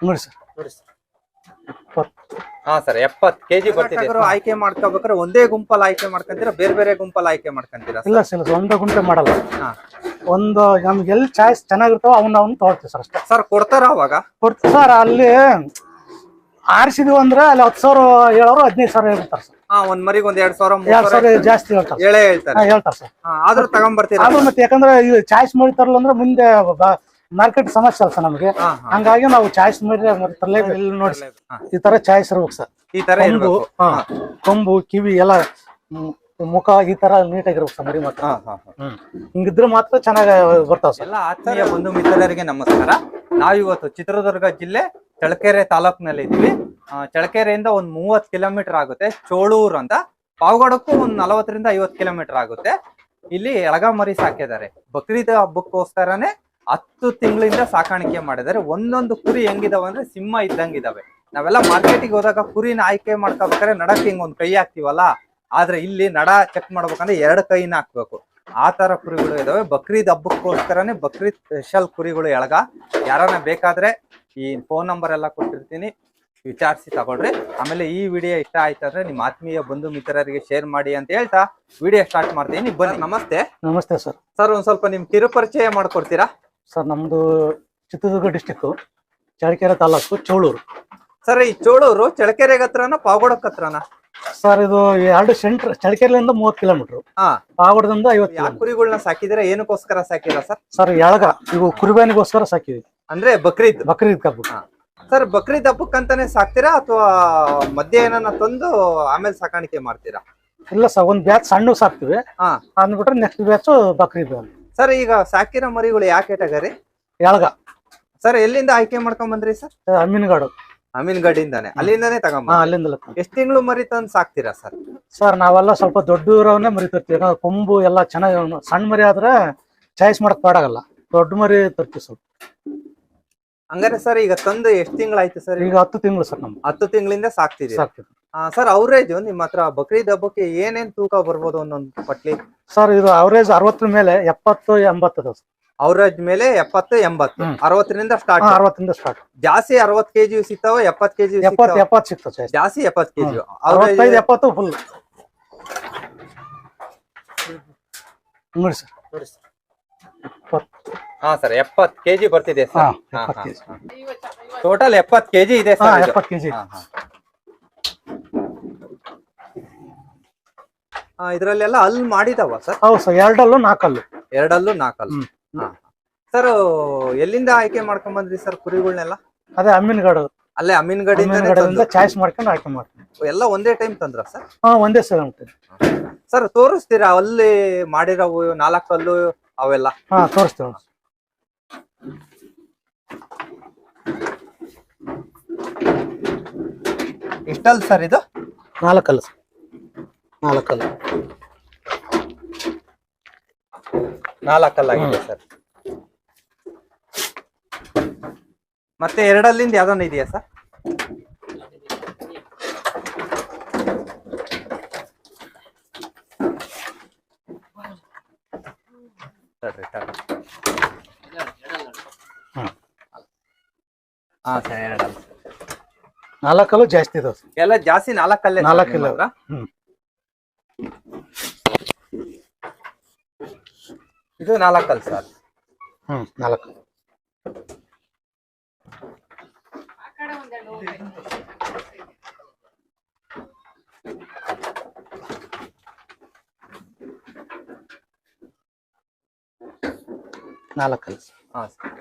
ನೋಡಿ ಸರ್. ಹಾ ಸರ್ ಎಪ್ಪತ್ ಕೆಜಿ ಬರ್ತಿದೆ ಆಯ್ಕೆ ಮಾಡ್ಕೋಬೇಕಾದ್ರೆ ಒಂದೇ ಗುಂಪಲ್ಲಿ ಆಯ್ಕೆ ಮಾಡ್ಕೊಂತೀರಾ? ಬೇರೆ ಬೇರೆ ಗುಂಪಲ್ಲಿ ಆಯ್ಕೆ ಮಾಡ್ಕೊಂತೀರಾ ಇಲ್ಲ ಸರ್ ಒಂದೇ ಗುಂಟೆ ಮಾಡಲ್ಲ. ಹಾ. ಒಂದು ನಮ್ಗೆ ಎಲ್ಲಿ ಚಾಯ್ಸ್ ಚೆನ್ನಾಗಿರ್ತಾವ ಅವನ್ನ ಅವ್ನ ತಗೊಳ್ತೀವಿ ಸರ್ ಅಷ್ಟೇ. ಸರ್ ಕೊಡ್ತಾರ ಅವಾಗ? ಕೊಡ್ತೀವಿ ಸರ್ ಅಲ್ಲಿ ಆರಿಸಿದ್ವಿ ಅಂದ್ರೆ ಅಲ್ಲಿ ಹತ್ತು ಸಾವಿರ ಹೇಳೋರು ಹದಿನೈದು ಸಾವಿರ ಹೇಳ್ತಾರೆ ಸರ್. ಹಾ ಒಂದ್ ಮರಿಗೆ ಒಂದ್ ಎರಡ್ ಸಾವಿರ ಮೂರ್ ಎರಡು ಸಾವಿರ ಸಾವಿರ ಜಾಸ್ತಿ ಹೇಳ್ತಾರೆ ಹೇಳೇ ಹೇಳ್ತಾರೆ. ಹೇಳ್ತಾರೆ ಸರ್. ಹಾ, ಆದ್ರೂ ತಗೊಂಡ್ಬರ್ತೀರಾ ಅದು ಮತ್ತೆ ಯಾಕಂದ್ರೆ ಇದು ಚಾಯ್ಸ್ ಮಾಡಿತಾರಲ್ಲ ಅಂದ್ರೆ ಮುಂದೆ ಮಾರ್ಕೆಟ್ ಸಮಸ್ಯೆ ಅಲ್ಲ ಸರ್ ನಮಗೆ. ಹಂಗಾಗಿ ನಾವು ಚಾಯ್ಸ್ ಮಾಡಿ ತರಲೇ ನೋಡಿ ಸರ್ ಈ ತರ ಚಾಯ್ಸ್ ಇರ್ಬೇಕು ಸರ್. ಈ ತರ ಕೊಂಬು ಇರ್ಬೇಕು. ಹಾ, ಕೊಂಬು ಕಿವಿ ಎಲ್ಲ ಮುಖ ಈ ತರ ನೀಟಾಗಿರ್ಬೇಕು ಸರ್ ಮರಿ ಮಾತ್ರ. ಹಾ, ಹಾ, ಹಾ. ಹಿಂಗಿದ್ರೆ ಮಾತ್ರ ಚೆನ್ನಾಗಿ ಬರ್ತಾವ ಸರ್. ಎಲ್ಲ ಆತ್ಮೀಯ ಬಂಧು ಮಿತ್ರರಿಗೆ ನಮಸ್ಕಾರ. ನಾವಿವತ್ತು ಚಿತ್ರದುರ್ಗ ಜಿಲ್ಲೆ ಚಳಕೆರೆ ತಾಲೂಕಿನಲ್ಲಿ ಇದ್ದೀವಿ. ಆ, ಚಳ್ಳಕೆರೆಯಿಂದ ಒಂದ್ ಮೂವತ್ ಕಿಲೋಮೀಟರ್ ಆಗುತ್ತೆ. ಚೋಳೂರು ಅಂತ. ಪಾವಗಡಕ್ಕೂ ಒಂದ್ ನಲವತ್ತರಿಂದ ಐವತ್ ಕಿಲೋಮೀಟರ್ ಆಗುತ್ತೆ. ಇಲ್ಲಿ ಎಳಗಾಮರಿ ಸಾಕಿದ್ದಾರೆ. ಬಕ್ರೀದ್ ಹಬ್ಬಕ್ಕೋಸ್ಕರನೇ ಹತ್ತು ತಿಂಗಳಿಂದ ಸಾಕಾಣಿಕೆ ಮಾಡಿದರೆ ಒಂದೊಂದು ಕುರಿ ಹೆಂಗಿದಾವೆ ಅಂದ್ರೆ ಸಿಂಹ ಇದ್ದಂಗಿದಾವೆ. ನಾವೆಲ್ಲ ಮಾರ್ಕೆಟಿಗೆ ಹೋದಾಗ ಕುರಿನ ಆಯ್ಕೆ ಮಾಡ್ಕೋಬೇಕಾದ್ರೆ ನಡಕ್ಕೆ ಹಿಂಗ್ ಒಂದ್ ಕೈ ಹಾಕ್ತಿವಲ್ಲ? ಆದ್ರೆ ಇಲ್ಲಿ ನಡ ಚೆಕ್ ಮಾಡ್ಬೇಕಂದ್ರೆ ಎರಡು ಕೈನ ಹಾಕ್ಬೇಕು. ಆ ತರ ಕುರಿಗಳು ಇದಾವೆ. ಬಕ್ರೀದ್ ಹಬ್ಬಕ್ಕೋಸ್ಕರನೇ ಬಕ್ರೀದ್ ಸ್ಪೆಷಲ್ ಕುರಿಗಳು ಎಳಗ. ಯಾರನ್ನ ಬೇಕಾದ್ರೆ ಈ ಫೋನ್ ನಂಬರ್ ಎಲ್ಲ ಕೊಟ್ಟಿರ್ತೀನಿ. ವಿಚಾರಿಸಿ ತಗೊಳ್ರಿ ಆಮೇಲೆ ಈ ವಿಡಿಯೋ ಇಷ್ಟ ಆಯ್ತು ಅಂದ್ರೆ ನಿಮ್ಮ ಆತ್ಮೀಯ ಬಂಧು ಮಿತ್ರರಿಗೆ ಶೇರ್ ಮಾಡಿ ಅಂತ ಹೇಳ್ತಾ ವಿಡಿಯೋ ಸ್ಟಾರ್ಟ್ ಮಾಡ್ತೀನಿ. ಬನ್ನಿ. ನಮಸ್ತೆ. ನಮಸ್ತೆ ಸರ್. ಸರ್ ಒಂದ್ ಸ್ವಲ್ಪ ನಿಮ್ ಕಿರುಪರಿಚಯ ಮಾಡ್ಕೊಡ್ತೀರಾ? ಸರ್ ನಮ್ದು ಚಿತ್ರದುರ್ಗ ಡಿಸ್ಟಿಕ್ ಚಳಕೆರೆ ತಾಲೂಕು ಚೋಳೂರು. ಸರ್ ಈ ಚೋಳೂರು ಚಳಕೆರೆ ಹತ್ರನ ಪಾವಗಡಕ್ ಹತ್ರನ? ಸರ್ ಇದು ಎರಡು ಸೆಂಟರ್ ಚಳ್ಳಕೆರೆಯಿಂದ ಮೂವತ್ತು ಕಿಲೋಮೀಟರ್. ಹಾ. ಪಾವಗಡದಿಂದ ಐವತ್ತು ಯಾವ ಕಿಲೋಮೀಟರ್. ಕುರಿಗಳನ್ನ ಸಾಕಿದ್ರೆ ಏನಕ್ಕೋಸ್ಕರ ಸಾಕಿರ ಸರ್? ಸರ್ ಎಳಗ ಇವು ಕುರಿಬಾನಿಗೋಸ್ಕರ ಸಾಕಿವಿ ಅಂದ್ರೆ ಬಕ್ರೀದ್? ಬಕ್ರೀದ್ ಕಬ್ಬು. ಹಾ. ಸರ್ ಬಕ್ರೀದ್ ಹಬ್ಬಕ್ಕಂತಾನೆ ಸಾಕ್ತೀರಾ ಅಥವಾ ಮಧ್ಯ ಏನನ್ನ ತಂದು ಆಮೇಲೆ ಸಾಕಾಣಿಕೆ ಮಾಡ್ತೀರಾ? ಇಲ್ಲ ಸರ್ ಒಂದ್ ಬ್ಯಾಚ್ ಸಣ್ಣ ಸಾಕ್ತಿವಿ. ಹಾ. ಅಂದ್ಬಿಟ್ರೆ ನೆಕ್ಸ್ಟ್ ಬ್ಯಾಚ್ ಬಕ್ರೀದ್. ಸರ್ ಈಗ ಸಾಕಿರೋ ಮರಿಗಳು ಯಾಕೆ ಕೆಟಗರಿ ಎಳಗ ಸರ್ ಎಲ್ಲಿಂದ ಆಯ್ಕೆ ಮಾಡ್ಕೊಂಡ್ ಬಂದ್ರಿ ಸರ್? ಅಮೀನ್ಗಾಡು ಅಮೀನ್ಗಡಿಂದಾನೆ ಅಲ್ಲಿಂದಾನೆ ತಗೊಂಬ ಅಲ್ಲಿಂದಲೇ ತಂದು. ಎಷ್ಟ್ ತಿಂಗಳು ಮರಿ ತಂದು ಸಾಕ್ತೀರಾ ಸರ್? ಸರ್ ನಾವೆಲ್ಲ ಸ್ವಲ್ಪ ದೊಡ್ಡವರವನ್ನೇ ಮರಿ ತರ್ತೀವಿ. ಯಾಕಂದ್ರೆ ಕೊಂಬು ಎಲ್ಲ ಚೆನ್ನಾಗಿ ಸಣ್ಣ ಮರಿ ಆದ್ರೆ ಚಾಯ್ಸ್ ಮಾಡಕ್ ಪಾಡಾಗಲ್ಲ. ದೊಡ್ಡ ಮರಿ ತರ್ತೀವಿ ಸ್ವಲ್ಪ. ಹಂಗಾರೆ ಸರ್ ಈಗ ತಂದು ಎಷ್ಟ್ ತಿಂಗಳಾಯ್ತು ಸರ್? ಈಗ ಹತ್ತು ತಿಂಗಳು ಸರ್ ನಮ್ಗೆ ಹತ್ತು ತಿಂಗಳಿಂದ ಸಾಕ್ತಿದೆ ಸಾಕ್ತಿದೆ ಸರ್ ಅವರೇಜ್ ನಿಮ್ಮ ಹತ್ರ ಬಕ್ರೀದ್ ಹಬ್ಬಕ್ಕೆ ಏನೇನ್ ತೂಕ ಬರ್ಬೋದು ಒಂದೊಂದು ಪಟ್ಲಿ? ಸರ್ ಇದು ಅವರೇಜ್ ಅರವತ್ತರ ಮೇಲೆ ಎಪ್ಪತ್ತು ಎಂಬತ್ತು ಅದಾವ ಸರ್. ಅವರೇಜ್ ಮೇಲೆ ಎಪ್ಪತ್ತು ಎಂಬತ್ತು. ಅರವತ್ತರಿಂದ ಸ್ಟಾರ್ಟ್ ಅರವತ್ತರಿಂದ ಸ್ಟಾರ್ಟ್ ಜಾಸ್ತಿ ಅರವತ್ ಕೆಜಿ ಸಿಗ್ತಾವ ಎಪ್ಪತ್ ಕೆಜಿ ಎಪ್ಪತ್ತು ಎಪ್ಪತ್ತು ಸಿಗ್ತದೆ ಸರ್ ಜಾಸ್ತಿ. ಎಪ್ಪತ್ ಕೆಜಿ. ಅರವತ್ತೈದು ಎಪ್ಪತ್ತು ಫುಲ್ ನೋಡಿ ಸರ್. ಇಪ್ಪತ್ತು ಹಾ ಸರ್ ಎಪ್ಪತ್ ಕೆಜಿ ಬರ್ತಿದೆ ಹಾ ಸರ್ ಎಪ್ಪತ್ತು ಕೆಜಿ. ಟೋಟಲ್ ಎಪ್ಪತ್ ಕೆಜಿ ಇದೆ ಹಾ ಸರ್ ಇದು. ಎಪ್ಪತ್ತು ಕೆಜಿ. ಹಾ, ಹಾ. ಆ, ಇದ್ರಲ್ಲೆಲ್ಲ ಅಲ್ಲಿ ಮಾಡಿದವ ಸರ್? ಹೌದು ಸರ್ ಎರಡಲ್ಲೂ ನಾಲ್ಕಲ್ಲು ಎರಡಲ್ಲೂ ನಾಲ್ಕಲ್ಲ ಹ್ಮ್. ಸರ್ ಎಲ್ಲಿಂದ ಆಯ್ಕೆ ಮಾಡ್ಕೊಂಡ್ ಬಂದ್ರಿ ಸರ್ ಕುರಿಗಳನ್ನೆಲ್ಲ ಅದೇ ಅಮ್ಮಿನಗಡ ಅಲ್ಲೇ ಅಮೀನ್ಗಡದಿಂದ ಚಾಯ್ಸ್ ಮಾಡ್ಕೊಂಡು ಆಯ್ಕೆ ಮಾಡ್ತೀನಿ ಎಲ್ಲ ಒಂದೇ ಟೈಮ್ ತಂದ್ರ ಸರ್? ಹಾ ಒಂದೇ ಸಲ ಉಂಟು. ಸರ್ ತೋರಿಸ್ತೀರಾ ಅಲ್ಲಿ ಮಾಡಿರೋ ನಾಲ್ಕಲ್ಲು ಅವೆಲ್ಲ? ಹಾ ತೋರಿಸ್ತೇವೆ. ಎಷ್ಟಲ್ ಸರ್ ಇದು? ನಾಲ್ಕಲ್ಲು ಸರ್. ನಾಲ್ಕಲ್ಲು. ನಾಲ್ಕಲ್ಲಾಗಿದೆ ಸರ್. ಮತ್ತೆ ಎರಡಲ್ಲಿಂದ ಯಾವ್ದನ್ನ ಇದೆಯಾ ಸರ್? ತಡ್ರಿ, ತಡ್ರಿ. ಹಾ ಸರ್ ಎರಡಲ್ಲ ನಾಲ್ಕಲ್ಲು ಜಾಸ್ತಿ ಇದಾವೆ. ಸರ್ ಎಲ್ಲ ಜಾಸ್ತಿ ನಾಲ್ಕಲ್ಲೇ ನಾಲ್ಕಲ್ಲ? ಹ್ಮ್. ಇದು ನಾಲ್ಕಲ್ಲ ಸರ್. ಹ್ಮ್ ನಾಲ್ಕು. ನಾಲ್ಕಲ್ಲ ಹಾ ಸರ್.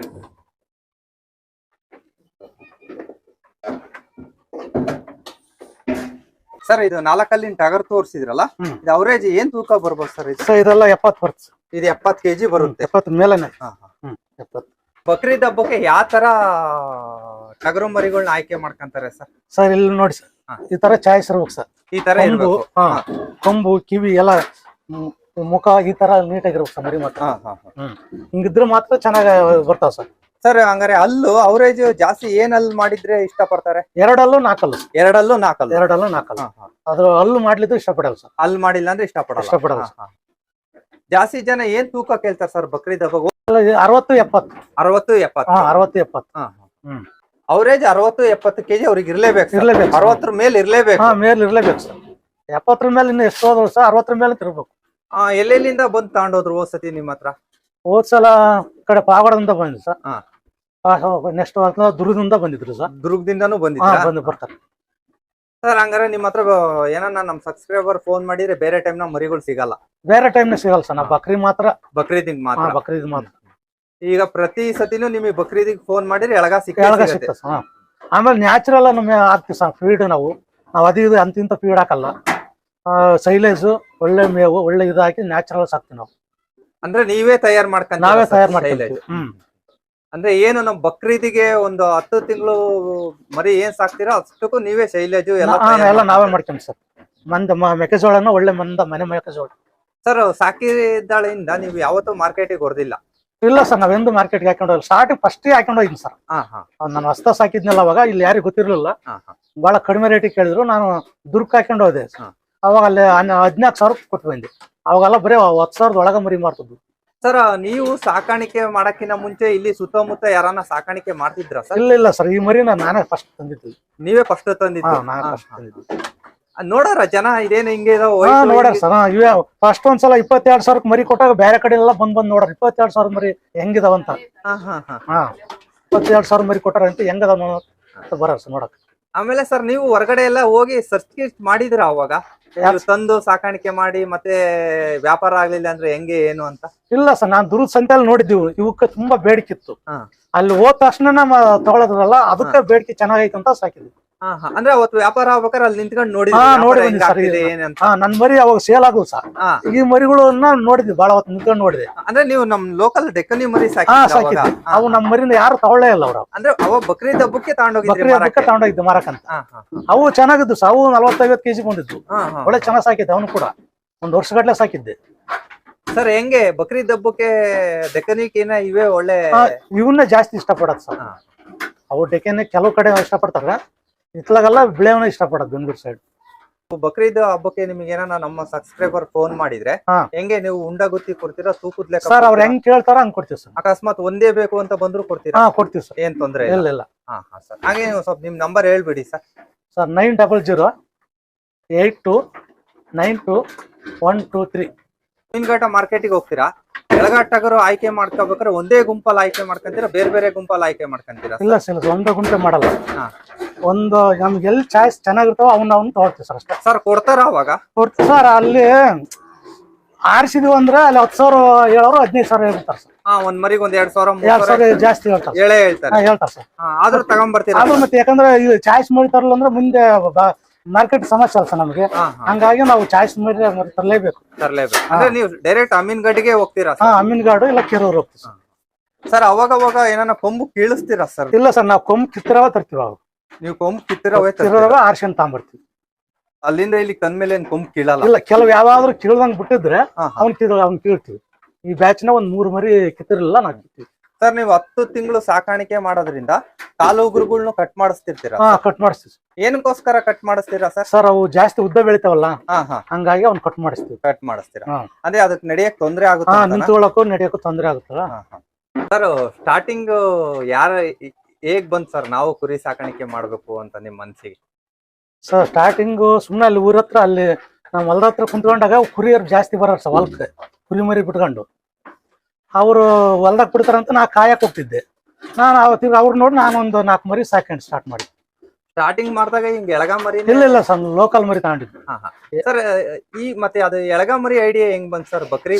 ಸರ್ ಇದು ನಾಲ್ಕಲ್ಲಿನ ಟಗರ್ ತೋರಿಸಿದ್ರಲ್ಲ ಇದು ಅವರೇಜ್ ಏನ್ ತೂಕ ಬರ್ಬೋದು ಸರ್ ಇದು? ಸರ್ ಇದೆಲ್ಲ ಎಪ್ಪತ್ ಬರುತ್ತೆ ಇದು ಎಪ್ಪತ್ ಕೆಜಿ ಬರುತ್ತೆ. ಎಪ್ಪತ್ ಮೇಲೆ ಎಪ್ಪತ್ತು. ಬಕ್ರೀದ್ ಹಬ್ಬಕ್ಕೆ ಯಾವ ತರ ಟಗರು ಮರಿಗಳನ್ನ ಆಯ್ಕೆ ಮಾಡ್ಕೊಂತಾರೆ ಸರ್? ಸರ್ ಇಲ್ಲಿ ನೋಡಿ ಸರ್. ಈ ತರ ಚಾಯ್ಸ್ ಇರ್ಬೇಕು ಸರ್. ಈ ತರ ಕೊಂಬು. ಕೊಂಬು ಕಿವಿ ಎಲ್ಲ ಮುಖ ಈ ತರ ನೀಟಾಗಿರ್ಬೇಕು ಸರ್ ಮರಿ ಮಾತ್ರ. ಹಾ, ಹಾ, ಹಾ. ಹಿಂಗಿದ್ರೆ ಮಾತ್ರ ಚೆನ್ನಾಗಿ ಬರ್ತಾವ ಸರ್. ಸರ್ ಹಂಗಾರೆ ಅಲ್ಲೂ ಅವರೇಜ್ ಜಾಸ್ತಿ ಏನ್ ಅಲ್ಲಿ ಮಾಡಿದ್ರೆ ಇಷ್ಟ ಪಡ್ತಾರೆ ಎರಡಲ್ಲೂ ನಾಲ್ಕಲ್ಲು ಎರಡಲ್ಲೂ ನಾಲ್ಕಲ್ಲ ಎರಡಲ್ಲೂ ನಾಲ್ಕಲ್ಲು ಅದ್ರ ಅಲ್ಲೂ ಮಾಡ್ಲಿದ್ದು ಇಷ್ಟಪಡಲ್ಲ ಸರ್. ಅಲ್ಲಿ ಮಾಡಿಲ್ಲ ಅಂದ್ರೆ ಇಷ್ಟಪಡಲ್ಲ. ಇಷ್ಟಪಡಲ್ಲ. ಜಾಸ್ತಿ ಜನ ಏನ್ ತೂಕ ಕೇಳ್ತಾರೆ ಸರ್ ಬಕ್ರೀದ್ ಹಬ್ಬ ಅರವತ್ತು ಎಪ್ಪತ್ತು. ಅರವತ್ತು ಎಪ್ಪತ್ತು. ಅರವತ್ತು ಎಪ್ಪತ್ತು. ಹ್ಮ್. ಅವರೇಜ್ ಅರವತ್ತು ಎಪ್ಪತ್ತು ಕೆಜಿ ಅವ್ರಿಗೆ ಇರ್ಲೇಬೇಕು. ಇರ್ಲೇಬೇಕು ಅರವತ್ತರ ಮೇಲೆ ಇರ್ಲೇಬೇಕು. ಹಾ ಮೇಲೆ ಇರ್ಲೇಬೇಕು ಸರ್. ಎಪ್ಪತ್ತರ ಮೇಲೆ ಇನ್ನು ಎಷ್ಟು ಹೋದ್ರು ಸರ್ ಅರವತ್ತರ ಮೇಲೆ ತಿರ್ಬೇಕು ಎಲ್ಲೆಲ್ಲಿಂದ ಬಂದು ತಗೊಂಡೋದ್ರು ಹೋದ್ ಸತಿ ನಿಮ್ಮ ಹತ್ರ ಹೋದ್ ಸಲ ಈ ಕಡೆ ಪಾವಗಡದಿಂದ ಬಂದಿದ್ದು ಸರ್. ಹಾ. ನೆಕ್ಸ್ಟ್ ದುರ್ಗದಿಂದ ಬಂದಿದ್ರು ಸರ್. ದುರ್ಗದಿಂದನೂ ಬಂದಿದ್ರು? ಬಂದು ಬರ್ತಾರೆ. ಸರ್ ಹಂಗಾರೆ ನಿಮ್ಮ ಹತ್ರ ಏನನ್ನ ನಮ್ ಸಬ್ಸ್ಕ್ರೈಬರ್ ಫೋನ್ ಮಾಡಿದ್ರೆ ಬೇರೆ ಟೈಮ್ನ ಮರಿಗಳು ಸಿಗಲ್ಲ. ಬೇರೆ ಟೈಮ್ನ ಸಿಗಲ್ಲ ಸರ್ ನಾ ಬಕ್ರಿ ಮಾತ್ರ. ಬಕ್ರೀದಿಗ್ ಮಾತ್ರ. ಬಕ್ರೀದ್ ಮಾತ್ರ. ಈಗ ಪ್ರತಿ ಸತಿನೂ ನಿಮಗೆ ಬಕ್ರೀದಿಗ್ ಫೋನ್ ಮಾಡಿದ್ರೆ ಎಳಗ ಸಿಕ್ಕ ಸಿಗ್ತದೆ ಸರ್. ಆಮೇಲೆ ನ್ಯಾಚುರಲ್ ನಮ್ಮ ಹಾಕ್ತಿವಿ ಸರ್ ಫೀಡ್ ನಾವು. ನಾವು ಅದು ಇದು ಅಂತಿಂತ ಫೀಡ್ ಹಾಕಲ್ಲ. ಸೈಲೇಜ್ ಒಳ್ಳೆ ಮೇವು ಒಳ್ಳೆ ಇದು ಹಾಕಿ ನ್ಯಾಚುರಲ್ ಸಾಕ್ತೀವಿ ನಾವು. ಅಂದ್ರೆ ನೀವೇ ತಯಾರು ಮಾಡ್ಕೊಂಡು ನಾವೇ ತಯಾರು ಮಾಡ್ತೀವಿ ಹ್ಮ್. ಅಂದ್ರೆ ಏನು ನಮ್ ಬಕ್ರೀದಿಗೆ ಒಂದು ಹತ್ತು ತಿಂಗಳು ಮರಿ ಏನ್ ಸಾಕ್ತೀರಾ ಅಷ್ಟಕ್ಕೂ ನೀವೇ ಶೈಲೇಜು ಎಲ್ಲ ನಾ- ಹಾ, ಎಲ್ಲ ನಾವೇ ಮಾಡ್ತೀವಿ ಸರ್. ಮಂದ ಮ- ಮೆಕ್ಕೆಜೋಳನ ಒಳ್ಳೆ ಮಂದ ಮನೆ ಮೆಕ್ಕೆಜೋಳ. ಸರ್ ಸಾಕಿದಾಳಿಂದ ನೀವು ಯಾವತ್ತೂ ಮಾರ್ಕೆಟಿಗೆ ಹೊಡೆದಿಲ್ಲ ಇಲ್ಲ ಸರ್ ನಾವೆಂದು ಮಾರ್ಕೆಟ್ಗೆ ಹಾಕೊಂಡು ಹೋಗಿಲ್ಲ. ಸ್ಟಾರ್ಟಿಂಗ್ ಫಸ್ಟ್ ಹಾಕೊಂಡು ಹೋಗಿದ್ದೀನಿ ಸರ್. ಹಾ. ಹಾ ನಾನು ಹಸ್ತ ಸಾಕಿದ್ನಲ್ಲ ಅವಾಗ ಇಲ್ಲಿ ಯಾರಿಗೂ ಗೊತ್ತಿರಲಿಲ್ಲ. ಹಾ ಹಾ. ಬಹಳ ಕಡಿಮೆ ರೇಟಿಗೆ ಕೇಳಿದ್ರು ನಾನು ದುರ್ಗ್ ಹಾಕೊಂಡು ಹೋದೆ ಹಾ. ಅವಾಗ ಅಲ್ಲಿ ಹದಿನಾಲ್ಕು ಸಾವಿರ ಕೊಟ್ಟು ಬಂದೆ. ಅವಾಗೆಲ್ಲ ಬರೀ ಹತ್ತು ಸಾವಿರದ ಒಳಗ ಮರಿ ಮಾರ್ತಿದ್ವು. ಸರ್ ನೀವು ಸಾಕಾಣಿಕೆ ಮಾಡಕ್ಕಿಂತ ಮುಂಚೆ ಇಲ್ಲಿ ಸುತ್ತಮುತ್ತ ಯಾರನ್ನ ಸಾಕಾಣಿಕೆ ಮಾಡ್ತಿದ್ರ ಸರ್? ಇಲ್ಲ ಇಲ್ಲ ಸರ್ ಈ ಮರಿ ನಾನೇ ಫಸ್ಟ್ ತಂದಿದ್ವಿ ನೀವೇ ಫಸ್ಟ್ ತಂದಿದ್ದೀವಿ ತಂದಿದ್ದು. ನೋಡಾರ ಜನ ಇದೇನು ಹಿಂಗೆ ಇದಾವ? ಸರ್ ಇವೇ ಫಸ್ಟ್ ಒಂದ್ಸಲ ಇಪ್ಪತ್ತೆರಡು ಸಾವಿರಕ್ಕೆ ಮರಿ ಕೊಟ್ಟಾಗ ಬೇರೆ ಕಡೆ ಎಲ್ಲ ಬಂದ್ ಬಂದ್ ನೋಡ್ರಿ ಇಪ್ಪತ್ತೆರಡು ಸಾವಿರ ಮರಿ ಹೆಂಗಿದಾವಂತ ಹಾ ಹಾ ಹಾ. ಹಾ ಇಪ್ಪತ್ತೆರಡು ಸಾವಿರ ಮರಿ ಕೊಟ್ಟಾರ ಅಂತ ಹೆಂಗದ ಬರ ಸರ್ ನೋಡಕ್. ಆಮೇಲೆ ಸರ್ ನೀವು ಹೊರಗಡೆ ಎಲ್ಲ ಹೋಗಿ ಸರ್ಚ್ ಗಿರ್ಚ್ ಮಾಡಿದ್ರ ಅವಾಗ? ತಂದು ಸಾಕಾಣಿಕೆ ಮಾಡಿ ಮತ್ತೆ ವ್ಯಾಪಾರ ಆಗ್ಲಿಲ್ಲ ಅಂದ್ರೆ ಹೆಂಗೆ ಏನು ಅಂತ? ಇಲ್ಲ ಸರ್ ನಾನ್ ದುರ್ಗ ಸಂತೆಯಲ್ಲಿ ನೋಡಿದ್ದೀವಿ. ಇವಕ್ಕೆ ತುಂಬಾ ಬೇಡಿಕೆ ಇತ್ತು. ಅಲ್ಲಿ ಹೋದ ತಕ್ಷಣ ನಮ್ಮ ತಗೊಳದ್ರಲ್ಲ ಅದಕ್ಕೆ ಬೇಡಿಕೆ ಚೆನ್ನಾಗೈತೆ ಅಂತ ಸಾಕಿದ್ವಿ ಅಂದ್ರೆ ಅವತ್ತು ವ್ಯಾಪಾರ ಆಗ್ಬೇಕಾದ್ರೆ ಅಲ್ಲಿ ನಿಂತ್ಕೊಂಡು ನೋಡಿ ಹಾ, ನೋಡಿ ಬಂದ್ವಿ. ಏನಂತ ಹಾ ನನ್ ಮರಿ ಅವಾಗ ಸೇಲ್ ಆಗು ಸರ್. ಹಾ. ಈ ಮರಿಗಳನ್ನ ನೋಡಿದ್ವಿ ಬಾಳ ಹೊತ್ತು ನಿಂತ್ಕೊಂಡು ನೋಡಿದೆ. ಅಂದ್ರೆ ನೀವು ನಮ್ ಲೋಕಲ್ ಡೆಕ್ಕನಿ ಮರಿ ಹಾ ಸಾಕಿದ್ರ ಅವಾಗ? ಸಾಕಿದ್ವಿ ಹಾ, ಅವು ನಮ್ಮ ಮರಿನ ಯಾರು ತಗೊಳ್ಳೇ ಇಲ್ಲ ಅವ್ರು. ಅಂದ್ರೆ ಅವ ಬಕ್ರೀದ್ ಹಬ್ಬಕ್ಕೆ ತಗೊಂಡೋಗಿದ್ರಿ ಬಕ್ರಿ ಹಬ್ಬಕ್ಕೆ ಮಾರಕ್ಕೆ? ತಗೊಂಡೋಗಿದ್ದು ಮಾರಕಂತ ಹಾ ಹಾ. ಅವು ಚೆನ್ನಾಗಿದ್ದು ಸರ್ ಅವು ನಲವತ್ತೈವತ್ತು ಕೆಜಿ ಹಾ ಹಾ. ಒಳ್ಳೆ ಚೆನ್ನಾಗಿ ಸಾಕಿದ್ದೆ ಅವನು ಕೂಡ. ಒಂದ್ ವರ್ಷಗಟ್ಲೆ ಸಾಕಿದ್ದೆ. ಸರ್ ಹೆಂಗೆ ಬಕ್ರೀದ್ ಹಬ್ಬಕ್ಕೆ ಡೆಕ್ಕನಿಕೇನ ಇವೇ ಒಳ್ಳೆ ಇವನ್ನ ಇವನ್ನೇ ಜಾಸ್ತಿ ಇಷ್ಟಪಡೋದು ಸರ್. ಹಾ. ಅವು ಡೆಕೆನೆ ಕೆಲವು ಕಡೆ ಇಷ್ಟಪಡ್ತಾರೆ. ಇತ್ಲಾಗೆಲ್ಲ ಬಿಳೆವನ್ನ ಇಷ್ಟಪಡೋದು ಬೆಂಗಳೂರು ಸೈಡ್ ಬಕ್ರೀದ್ ಹಬ್ಬಕ್ಕೆ ನಿಮಗೆ ಏನಾರ ನಮ್ಮ ಸಬ್ಸ್ಕ್ರೈಬರ್ ಫೋನ್ ಮಾಡಿದ್ರೆ ಹಾ. ಹೆಂಗೆ ನೀವು ಉಂಡ ಗುತ್ತಿ ಕೊಡ್ತೀರಾ ತೂಕದ ಲೆಕ್ಕ ಸರ್ ಅವ್ರು ಕೊಡ್ತೀರಾ? ಹೆಂಗ್ ಕೇಳ್ತಾರ ಹಂಗ್ ಕೊಡ್ತೀವಿ ಸರ್ ಅಕಸ್ಮಾತ್ ಒಂದೇ ಬೇಕು ಅಂತ ಬಂದ್ರು ಕೊಡ್ತೀರಾ? ಹಾ ಕೊಡ್ತೀವಿ ಸರ್ ಏನ್ ತೊಂದ್ರೆ ಇಲ್ಲ? ಇಲ್ಲ ಇಲ್ಲ. ಹಾ ಹಾ ಸರ್ ಹಾಗೆ ನೀವು ಸ್ವಲ್ಪ ನಿಮ್ ನಂಬರ್ ಹೇಳ್ಬಿಡಿ sir sir nine double zero eight two nine two one two three ಮೀನ್ಘಾಟ ಮಾರ್ಕೆಟಿಗೆ ಹೋಗ್ತೀರಾ? ಕೆಳಗಾಟಗರು ಆಯ್ಕೆ ಮಾಡ್ಕೋಬೇಕಾದ್ರೆ ಒಂದೇ ಗುಂಪಲ್ಲಿ ಆಯ್ಕೆ ಮಾಡ್ಕೊಂತೀರಾ? ಬೇರೆ ಬೇರೆ ಗುಂಪಲ್ಲಿ ಆಯ್ಕೆ ಮಾಡ್ಕೊಂತೀರಾ ಇಲ್ಲ ಸರ್ ಒಂದೇ ಗುಂಪೆ ಮಾಡಲ್ಲ. ಹಾ. ಒಂದು ನಮ್ಗೆ ಎಲ್ಲಿ ಚಾಯ್ಸ್ ಚೆನ್ನಾಗಿರ್ತಾವ ಅವ್ನ ಅವ್ನ ತಗೊಳ್ತೀವಿ ಸರ್ ಅಷ್ಟೇ. ಸರ್ ಕೊಡ್ತಾರ ಅವಾಗ? ಕೊಡ್ತೀವಿ ಸರ್ ಅಲ್ಲಿ ಆರಿಸಿದ್ವಿ ಅಂದ್ರೆ ಅಲ್ಲಿ ಹತ್ತು ಸಾವಿರ ಹೇಳೋರು ಹದಿನೈದು ಸಾವಿರ ಹೇಳ್ತಾರೆ ಸರ್. ಹಾ ಒಂದ್ ಮರಿಗೆ ಒಂದ್ ಎರಡ್ ಸಾವಿರ ಮೂರ್ ಎರಡ್ ಸಾವಿರ ಸಾವಿರ ಜಾಸ್ತಿ ಹೇಳ್ತಾರೆ ಹೇಳೇ ಹೇಳ್ತಾರೆ. ಹಾ ಹೇಳ್ತಾರೆ ಸರ್. ಹಾ, ಆದ್ರೂ ತಗೊಂಡ್ಬರ್ತೀರಾ ಆದ್ರೂ ಮತ್ತೆ ಯಾಕಂದ್ರೆ ಇದು ಚಾಯ್ಸ್ ಮಾಡ್ತಾರಲ್ಲ ಅಂದ್ರೆ ಮುಂದೆ ಮಾರ್ಕೆಟ್ ಸಮಸ್ಯೆ ಅಲ್ಲ ಸರ್ ನಮಗೆ ಹಂಗಾಗಿ ನಾವು ಚಾಯ್ಸ್ ಮಾಡಿ ತರಲೇಬೇಕು. ತರ್ಲೇಬೇಕು. ಅಂದ್ರೆ ನೀವು ಡೈರೆಕ್ಟ್ ಅಮೀನ್ಗಡ್ಗೆ ಹೋಗ್ತೀರಾ ಹಾ ಅಮೀನ್ಗಾಡು ಇಲ್ಲ ಕೆರೂರು ಹೋಗ್ತೀವಿ ಸರ್. ಸರ್ ಅವಾಗ ಅವಾಗ ಏನಾನ ಕೊಂಬು ಕೀಳಿಸ್ತೀರಾ ಸರ್? ಇಲ್ಲ ಸರ್ ನಾವು ಕೊಂಬು ಕಿತ್ತಿರವ ತರ್ತೀವಿ ನೀವು ಕೊಂಬು ಕಿತ್ತಿರವೇ ಆರ್ಶನ್ ತಗೊಂಡ್ಬರ್ತೀವಿ ಅಲ್ಲಿಂದ ಇಲ್ಲಿ ಕಂದ್ಮೇಲೆ ಏನ್ ಕೊಂಬು ಕೀಳಲ್ಲ? ಇಲ್ಲ ಕೆಲವು ಯಾವಾದ್ರೂ ಕೀಳದಂಗ್ ಬಿಟ್ಟಿದ್ರೆ. ಅವ್ನ್ ಕಿಲ್ ಅವ್ನ್ ಕೀಳ್ತೀವಿ. ಈ ಬ್ಯಾಚ್ನ ಒಂದ್ ಮೂರ್ ಮರಿ ಕಿತ್ತಿರಲಿಲ್ಲ ನಾವು ಕಿತ್ತೀವಿ. ಸರ್ ನೀವು ಹತ್ತು ತಿಂಗಳು ಸಾಕಾಣಿಕೆ ಮಾಡೋದ್ರಿಂದ ಕಾಲು ಉಗುರುಗಳ್ನು ಕಟ್ ಮಾಡಿಸ್ತಿರ್ತೀರಾ ಹಾ ಕಟ್ ಮಾಡಿಸ್ತೀವಿ ಏನಕ್ಕೋಸ್ಕರ ಕಟ್ ಮಾಡಿಸ್ತೀರಾ ಸರ್? ಸರ್ ಅವು ಜಾಸ್ತಿ ಉದ್ದ ಬೆಳಿತಾವಲ್ಲ ಹಾ ಹಾ. ಹಂಗಾಗಿ ಅವ್ನು ಕಟ್ ಮಾಡಿಸ್ತೀವಿ. ಕಟ್ ಮಾಡಿಸ್ತೀರಾ? ಹಾ. ಅಂದ್ರೆ ಅದಕ್ಕೆ ನಡೆಯಕ್ ತೊಂದ್ರೆ ಹಾ ಆಗುತ್ತೆ ನಿಂತ್ಕೊಳ್ಳೋಕು ನಡೆಯೋಕು ತೊಂದ್ರೆ ಆಗುತ್ತಲ್ಲ? ಸರ್ ಸ್ಟಾರ್ಟಿಂಗ್ ಯಾರ ಹೇಗ್ ಬಂತ ಸರ್ ನಾವು ಕುರಿ ಸಾಕಾಣಿಕೆ ಮಾಡ್ಬೇಕು ಅಂತ ನಿಮ್ ಮನ್ಸಿಗೆ? ಸರ್ ಸ್ಟಾರ್ಟಿಂಗ್ ಸುಮ್ನೆ ಅಲ್ಲಿ ಊರ ಹತ್ರ ಅಲ್ಲಿ ನಮ್ಮ ಹೊಲದ ಹತ್ರ ಕುಂತ್ಕೊಂಡಾಗ ಕುರಿಯರ್ ಜಾಸ್ತಿ ಬರೋರು ಸರ್ ಹೊಲಕ್ಕೆ. ಕುರಿ ಮರಿ ಬಿಟ್ಕೊಂಡು. ಅವರು ಹೊಲ್ದಾಗ ಬಿಡ್ತಾರಂತ ನಾ ಕಾಯಕ್ಕೆ ಹೋಗ್ತಿದ್ದೆ. ನಾನು ಅವತ್ತಿಗೆ ಅವ್ರು ನೋಡಿ ನಾನು ಒಂದು ನಾಲ್ಕು ಮರಿ ಸಾಕೊಂಡು ಸ್ಟಾರ್ಟ್ ಮಾಡಿ ಸ್ಟಾರ್ಟಿಂಗ್ ಮಾಡಿದಾಗ ಹಿಂಗ್ ಎಳಗ ಮರಿ ಇಲ್ಲ ಇಲ್ಲ ಸರ್ ಲೋಕಲ್ ಮರಿ ತಗೊಂಡಿದ್ದು. ಸರ್ ಈ ಮತ್ತೆ ಅದು ಎಳಗ ಮರಿ ಐಡಿಯಾ ಹೆಂಗ್ ಬಂದ್ ಸರ್ ಬಕ್ರಿ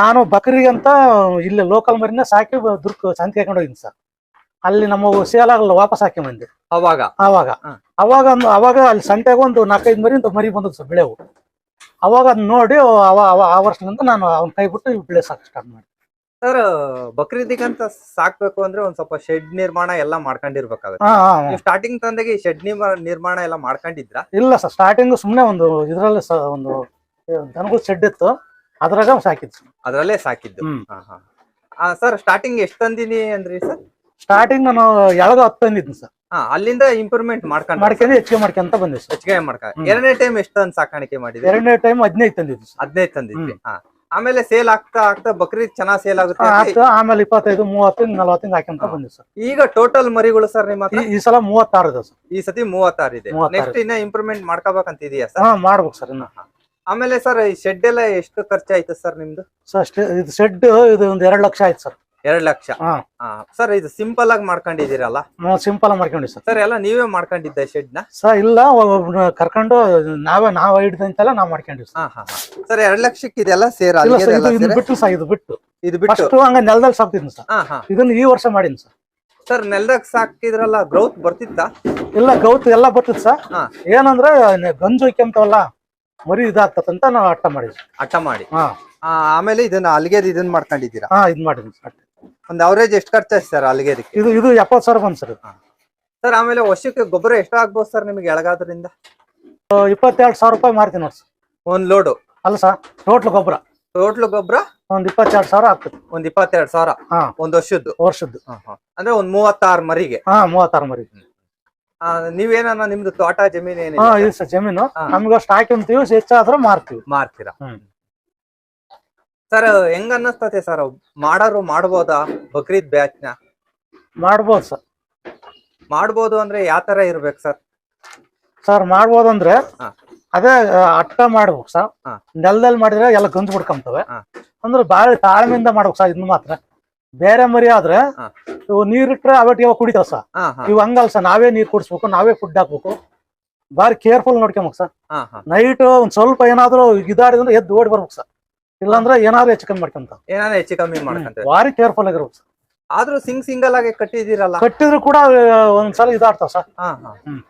ನಾನು ಬಕ್ರಿಗಂತ ಅಂತ ಇಲ್ಲಿ ಲೋಕಲ್ ಮರಿನ ಸಾಕಿ ದುರ್ಕ್ ದುರ್ಗ್ ಸಂತೆ ಹಾಕೊಂಡು ಹೋಗಿನಿ ಸರ್. ಅಲ್ಲಿ ನಮ್ಮ ಸೇಲ್ ಆಗಲ್ಲ ವಾಪಸ್ ಹಾಕಿ ಬಂದೆ. ಅವಾಗ? ಅವಾಗ. ಅವಾಗ ಒಂದು ಅವಾಗ ಅಲ್ಲಿ ಸಂತೆಗೆ ಒಂದು ನಾಲ್ಕೈದು ಮರಿ ಅಂತ ಮರಿ ಬಂದದ್ದು ಸರ್ ಬೆಳೆವು. ಅವಾಗ ಅದ್ ನೋಡಿ ಆ ವರ್ಷದಿಂದ ನಾನು ಅವ್ನ ಕೈ ಬಿಟ್ಟು ಬೆಳೆ ಸಾಕು ಸ್ಟಾರ್ಟ್ ಮಾಡಿ ಸರ್ ಬಕ್ರೀದಿಗಂತ ಸಾಕ್ಬೇಕು ಅಂದ್ರೆ ಒಂದ್ ಸ್ವಲ್ಪ ಶೆಡ್ ನಿರ್ಮಾಣ ಎಲ್ಲ ಮಾಡ್ಕೊಂಡಿರ್ಬೇಕಾಗುತ್ತೆ. ಹಾ ಹಾ, ಹಾ. ನೀವು ಸ್ಟಾರ್ಟಿಂಗ್ ತಂದೆಗೆ ಶೆಡ್ ನಿರ್ಮಾಣ ಎಲ್ಲ ಮಾಡ್ಕೊಂಡಿದ್ರ? ಇಲ್ಲ ಸರ್ ಸ್ಟಾರ್ಟಿಂಗ್ ಸುಮ್ನೆ ಒಂದು ಇದ್ರಲ್ಲಿ ಒಂದು ದನಗಳು ಶೆಡ್ ಇತ್ತು ಅದ್ರಾಗ ಸಾಕಿದ್ದು ಅದ್ರಲ್ಲೇ ಸಾಕಿದ್ದು? ಹ್ಮ್. ಸರ್ ಸ್ಟಾರ್ಟಿಂಗ್ ಎಷ್ಟು ತಂದಿನಿ ಅಂದ್ರಿ ಸರ್? ಸ್ಟಾರ್ಟಿಂಗ್ ನಾನು ಎಳಗ ಹತ್ತು ತಂದಿದ್ದೀನಿ ಸರ್. ಹಾ ಅಲ್ಲಿಂದ ಇಂಪ್ರೂವ್ಮೆಂಟ್ ಮಾಡ್ಕೊಂಡು ಮಾಡ್ಕೊಂಡು ಹೆಚ್ಚಿಗೆ ಮಾಡ್ಕೊಂತ ಬಂದೆ ಸರ್. ಹೆಚ್ಚಿಗೆ ಮಾಡ್ಕ ಹ್ಮ್. ಎರಡನೇ ಟೈಮ್ ಎಷ್ಟು ತಂದ್ ಸಾಕಾಣಿಕೆ ಮಾಡಿದ್ರಿ? ಎರಡನೇ ಟೈಮ್ ಹದಿನೈದು ತಂದಿದ್ವಿ ಸರ್. ಹದಿನೈದು ತಂದಿದ್ರಿ. ಹಾ. ಆಮೇಲೆ ಸೇಲ್ ಆಗ್ತಾ ಆಗ್ತಾ ಬಕ್ರಿ ಚೆನ್ನಾಗ್ ಸೇಲ್ ಆಗುತ್ತೆ ಆಮೇಲೆ ಇಪ್ಪತ್ತೈದು ಮೂವತ್ತು ಹಿಂಗ್ ಹಾಕೊಂತ ಬಂದಿವಿ ಸರ್. ಈಗ ಟೋಟಲ್ ಮರಿಗಳು ಸರ್ ನಿಮ್ಮ ಹತ್ರ? ಈ- ಈ ಸಲ ಮೂವತ್ತಾರು ಇದೆ ಸರ್. ಈ ಸತಿ ಮೂವತ್ತಾರು ಇದೆ. ಮೂವತ್ತಾರು. ನೆಕ್ಸ್ಟ್ ಇನ್ನ ಇಂಪ್ರೂವ್ಮೆಂಟ್ ಮಾಡ್ಕೋಬೇಕಂತ ಇದೆಯಾ ಸರ್? ಹಾ ಮಾಡ್ಬೇಕು ಸರ್ ಇನ್ನ. ಆಮೇಲೆ ಸರ್ ಈ ಶೆಡ್ ಎಲ್ಲ ಎಷ್ಟು ಖರ್ಚಾಯ್ತು ಸರ್ ನಿಮ್ದು? ಸರ್ ಅಷ್ಟೇ ಇದು ಶೆಡ್ ಇದು ಒಂದ್ ಎರಡು ಲಕ್ಷ ಆಯ್ತು ಸರ್. ಎರಡ್ ಲಕ್ಷ. ಸರ್ ಇದು ಸಿಂಪಲ್ ಆಗಿ ಮಾಡ್ಕೊಂಡಿದ್ದೀರಲ್ಲ? ಸಿಂಪಲ್ ಸಿಂಪಲ್ ಮಾಡ್ಕೊಂಡಿ ಸರ್. ಸರ್ ಎಲ್ಲ ನೀವೇ ಮಾಡ್ಕೊಂಡಿದ್ದ ಶೆಡ್ನ? ಸರ್ ಇಲ್ಲ ಕರ್ಕೊಂಡು ನಾವೇ ನಾವ್ ಹಿಡಿದಂತೆಲ್ಲ ನಾವ್ ಮಾಡ್ಕೊಂಡಿವಿ ಸರ್. ಹಾ ಹಾ ಸರ್ ಎರಡ್ ಲಕ್ಷಕ್ಕೆ ಇದೆಲ್ಲ ಸೇರ? ಬಿಟ್ಟು ಸರ್ ಇದು ಬಿಟ್ಟು. ಇದು ಬಿಟ್ಟು? ಹಂಗ ನೆಲದಲ್ಲಿ ಸಾಕ್ತಿದ್ನಿ ಸರ್. ಹಾ ಹಾ. ಇದನ್ನ ಈ ವರ್ಷ ಮಾಡೀನಿ ಸರ್. ಸರ್ ನೆಲದಾಗ ಸಾಕಿದ್ರಲ್ಲ ಗ್ರೌತ್ ಬರ್ತಿತ್ತ? ಇಲ್ಲ ಗೌತ್ ಎಲ್ಲ ಬರ್ತಿತ್ತು ಸರ್. ಏನಂದ್ರೆ ಗಂಜು ಹೊಯ್ಕೊಂತವಲ್ಲ ಮರಿ ಇದಾಗ್ತದಂತ ನಾವು ಅಟ್ಟ ಮಾಡಿದ್ವಿ. ಅಟ್ಟ ಮಾಡಿ. ಆಮೇಲೆ ಇದನ್ನ ಅಲ್ಲಿಗೆ ಇದನ್ನ ಮಾಡ್ಕೊಂಡಿದ್ದೀರಾ? ಹಾ ಇದ್ ಮಾಡಿದ್ವಿ ಸರ್ ಅಷ್ಟೇ. ಒಂದ್ ಅವರೇಜ್ ಎಷ್ಟು ಖರ್ಚಾಯ್ತು ಸರ್ ಅಲ್ಲಿಗೆ ಇದು ಇದು ಎಪ್ಪತ್ತು ಸಾವಿರ ಬಂದ್ ಸರ್. ಸರ್ ಆಮೇಲೆ ವರ್ಷಕ್ಕೆ ಗೊಬ್ಬರ ಎಷ್ಟು ಆಗ್ಬೋದು ಸರ್ ನಿಮಗೆ ಎಳಗಾದ್ರಿಂದ? ಇಪ್ಪತ್ತೆರಡು ಸಾವಿರ ರೂಪಾಯಿ ಮಾರ್ತೀನಿ ನೋಡಿ ಸರ್. ಒಂದ್ ಲೋಡು? ಅಲ್ಲ ಸರ್ ಟೋಟ್ಲ್ ಗೊಬ್ಬರ. ಟೋಟ್ಲ್ ಗೊಬ್ಬರ? ಒಂದ್ ಇಪ್ಪತ್ತೆರಡು ಸಾವಿರ ಆಗ್ತದೆ. ಒಂದ್ ಇಪ್ಪತ್ತೆರಡು ಸಾವಿರ? ಹಾ. ಒಂದ್ ವರ್ಷದ್ದು? ವರ್ಷದ್ದು. ಅಂದ್ರೆ ಒಂದ್ ಮೂವತ್ತಾರು ಮರಿಗೆ? ಹಾ ಮೂವತ್ತಾರು ಮರಿ ಆ, ನೀವೇನ ನಿಮ್ದು ತೋಟ ಜಮೀನು ಹಾ ಏನಿದೆ ಇದು ಸರ್ ಜಮೀನು. ಹಾ. ನಮ್ಗೆ ಅಷ್ಟು ಹಾಕೊಂತೀವಿ ಹೆಚ್ಚಾದ್ರೆ ಮಾರ್ತೀವಿ. ಮಾರ್ತೀರಾ? ಹ್ಮ್. ಸರ್ ಹೆಂಗ ಅನ್ನಿಸ್ತತೆ ಸರ್ ಮಾಡೋರು ಮಾಡ್ಬೋದಾ ಬಕ್ರೀದ್ ಬ್ಯಾಚ್ನ? ಮಾಡ್ಬೋದು ಸರ್ ಮಾಡ್ಬೋದು ಅಂದ್ರೆ ಯಾವ ತರ ಇರ್ಬೇಕು ಸರ್ ಸರ್ ಮಾಡ್ಬೋದಂದ್ರೆ ಅಂದ್ರೆ ಅದೇ ಆ, ಅಟ್ಟ ಮಾಡ್ಬೇಕು ಸರ್ ಹಾ. ನೆಲದಲ್ಲಿ ಮಾಡಿದ್ರೆ ಎಲ್ಲ ಗಂಜು ಬಿಡ್ಕೊಂತವೆ ಹಾ. ಅಂದ್ರೆ ಬಾಳ ತಾಳ್ಮೆಯಿಂದ ಮಾಡ್ಬೇಕು ಸರ್ ಇದನ್ನ ಮಾತ್ರ. ಬೇರೆ ಮರಿ ಆದ್ರೆ ಹಾ. ಇವು ನೀರಿಟ್ರೆ ಅವಟ್ ಇವಾಗ ಕುಡಿತಾವ ಸರ್ ಹಾ ಹಾ. ಇವ್ ಹಂಗಲ್ಲ ಸರ್ ನಾವೇ ನೀರ್ ಕುಡಿಸ್ಬೇಕು ನಾವೇ ಫುಡ್ ಹಾಕ್ಬೇಕು. ಬಾರಿ ಕೇರ್ಫುಲ್ ನೋಡ್ಕೊಬೇಕು ಸರ್ ಹಾ ಹಾ. ನೈಟ್ ಒಂದ್ ಸ್ವಲ್ಪ ಏನಾದ್ರು ಇದಾಡಿದ್ರೆ ಎದ್ದು ಓಡಿ ಬರ್ಬೇಕು ಸರ್ ಇಲ್ಲಾಂದ್ರೆ ಏನಾದ್ರು ಹೆಚ್ಚು ಕಮ್ಮಿ ಮಾಡ್ಕೊಂತ. ಏನಾದ್ರು ಹೆಚ್ಚು ಕಮ್ಮಿ ಮಾಡ್ಕೊಂತ ಭಾರಿ ಕೇರ್ಫುಲ್ ಆಗಿರ್ಬೇಕು ಸರ್. ಆದ್ರೂ ಸಿಂಗ್ ಸಿಂಗಲ್ ಆಗಿ ಕಟ್ಟಿದಿರಲ್ಲ ಕಟ್ಟಿದ್ರು ಕೂಡ ಒಂದ್ಸಲ ಇದಾಡ್ತಾವ ಸರ್. ಹಾ ಹಾ. ಹ್ಮ್.